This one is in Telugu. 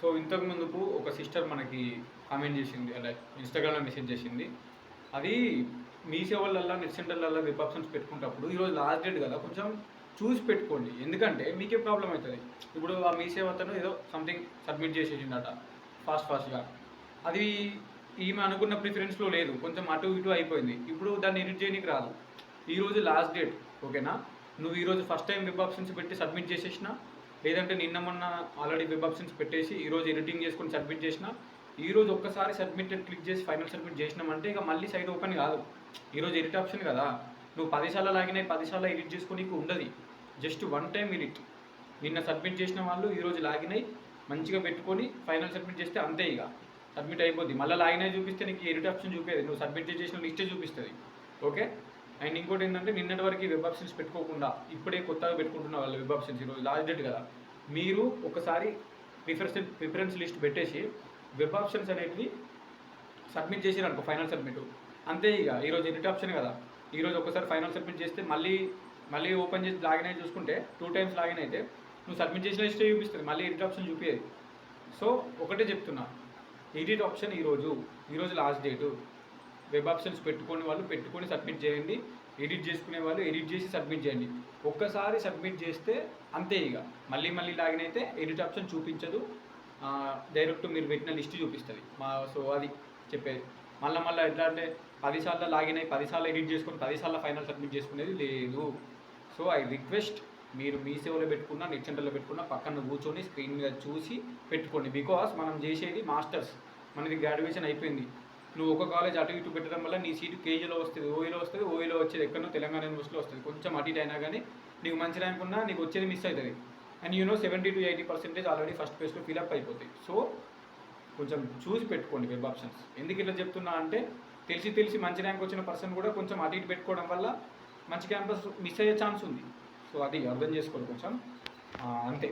సో ఇంతకు ముందుకు ఒక సిస్టర్ మనకి కామెంట్ చేసింది అలా ఇన్స్టాగ్రామ్లో మెసేజ్ చేసింది. అది మీ సేవలల్లో నెట్ సెంటర్లలో వెబ్ ఆప్షన్స్ పెట్టుకున్నప్పుడు ఈరోజు లాస్ట్ డేట్ కదా కొంచెం చూసి పెట్టుకోండి. ఎందుకంటే మీకే ప్రాబ్లం అవుతుంది. ఇప్పుడు ఆ మీ సేవ అతను ఏదో సంథింగ్ సబ్మిట్ చేసేసిందట ఫాస్ట్ ఫాస్ట్గా అది ఈమె అనుకున్న ప్రిఫరెన్స్లో లేదు కొంచెం అటు ఇటు అయిపోయింది. ఇప్పుడు దాన్ని ఎడిట్ చేయడానికి రాదు. ఈరోజు లాస్ట్ డేట్ ఓకేనా నువ్వు ఈరోజు ఫస్ట్ టైం వెబ్ ఆప్షన్స్ పెట్టి సబ్మిట్ చేసేసినా లేదంటే నిన్న మొన్న ఆల్రెడీ వెబ్ ఆప్షన్స్ పెట్టేసి ఈరోజు ఎడిటింగ్ చేసుకొని సబ్మిట్ చేసిన ఈరోజు ఒక్కసారి సబ్మిట్ క్లిక్ చేసి ఫైనల్ సబ్మిట్ చేసినామంటే ఇక మళ్ళీ సైట్ ఓపెన్ కాదు. ఈరోజు ఎడిట్ ఆప్షన్ కదా. నువ్వు పదిసార్లు లాగినాయి పదిసార్లు ఎడిట్ చేసుకోనికి ఉండదు. Just one time edit. నిన్న సబ్మిట్ చేసిన వాళ్ళు ఈరోజు లాగినాయి మంచిగా పెట్టుకొని ఫైనల్ సబ్మిట్ చేస్తే అంతే ఇక. సబ్మిట్ అయిపోద్ది. మళ్ళీ లాగిన్ అయి చూపిస్తే నీకు ఎడిట్ ఆప్షన్ చూపేది. నువ్వు సబ్మిట్ చేసిన లిస్టే చూపిస్తుంది. ఓకే? అండ్ ఇంకోటి ఏంటంటే నిన్నటి వరకు వెబ్ ఆప్షన్స్ పెట్టుకోకుండా ఇప్పుడే కొత్తగా పెట్టుకుంటున్న వాళ్ళు వెబ్ ఆప్షన్స్ ఈరోజు లాస్ట్ డేట్ కదా. మీరు ఒకసారి ప్రిఫరెన్స్ ప్రిఫరెన్స్ లిస్ట్ పెట్టేసి వెబ్ ఆప్షన్స్ అనేటివి సబ్మిట్ చేసిరు అనుకో ఫైనల్ సబ్మిట్. అంతే ఇక ఈరోజు ఎడిట్ ఆప్షన్ కదా. ఈరోజు ఒకసారి ఫైనల్ సబ్మిట్ చేస్తే మళ్ళీ మళ్ళీ ఓపెన్ చేసి లాగిన్ అయి చూసుకుంటే టూ టైమ్స్ లాగిన్ అయితే నువ్వు సబ్మిట్ చేసిన లిస్టే చూపిస్తుంది మళ్ళీ ఎడిట్ ఆప్షన్ చూపించేది సో ఒకటే చెప్తున్నా ఎడిట్ ఆప్షన్ ఈరోజు ఈరోజు లాస్ట్ డేటు. వెబ్ ఆప్షన్స్ పెట్టుకునే వాళ్ళు పెట్టుకొని సబ్మిట్ చేయండి. ఎడిట్ చేసుకునే వాళ్ళు ఎడిట్ చేసి సబ్మిట్ చేయండి. ఒక్కసారి సబ్మిట్ చేస్తే అంతే ఇక. మళ్ళీ మళ్ళీ లాగిన్ అయితే ఎడిట్ ఆప్షన్ చూపించదు. డైరెక్ట్ మీరు పెట్టిన లిస్ట్ చూపిస్తుంది. మా సో అది చెప్పేది. మళ్ళీ మళ్ళీ ఎట్లా అంటే పదిసార్లు లాగిన్ అయ్యి పదిసార్లు ఎడిట్ చేసుకొని పదిసార్లు ఫైనల్ సబ్మిట్ చేసుకునేది లేదు. సో ఐ రిక్వెస్ట్ మీరు మీ సేవలో పెట్టుకున్న నెట్ సెంటర్లో పెట్టుకున్న పక్కన కూర్చొని స్క్రీన్ మీద చూసి పెట్టుకోండి. బికాస్ మనం చేసేది మాస్టర్స్. మనది గ్రాడ్యుయేషన్ అయిపోయింది. నువ్వు ఒక కాలేజ్ అటు ఇటు పెట్టడం వల్ల నీ సీటు కేజీలో వస్తుంది ఓఈలో వస్తుంది ఓఈలో వచ్చేది ఎక్కడో తెలంగాణ యూనివర్సిటీలో వస్తుంది. కొంచెం అటు ఇటు అయినా కానీ నీకు మంచి ర్యాంక్ ఉన్నా నీకు వచ్చేది మిస్ అవుతుంది. And you know seventy to eighty percentage already first ప్లేస్లో ఫిలప్ అయిపోతాయి. సో కొంచెం చూసి పెట్టుకోండి వెబ్ ఆప్షన్స్ ఎందుకు ఇట్లా చెప్తున్నా అంటే తెలిసి తెలిసి మంచి ర్యాంక్ వచ్చిన పర్సన్ కూడా కొంచెం అటు ఇటు పెట్టుకోవడం వల్ల మంచి క్యాంపస్ మిస్ అయ్యే ఛాన్స్ ఉంది. సో అది అర్థం చేసుకోండి కొంచెం. అంతే.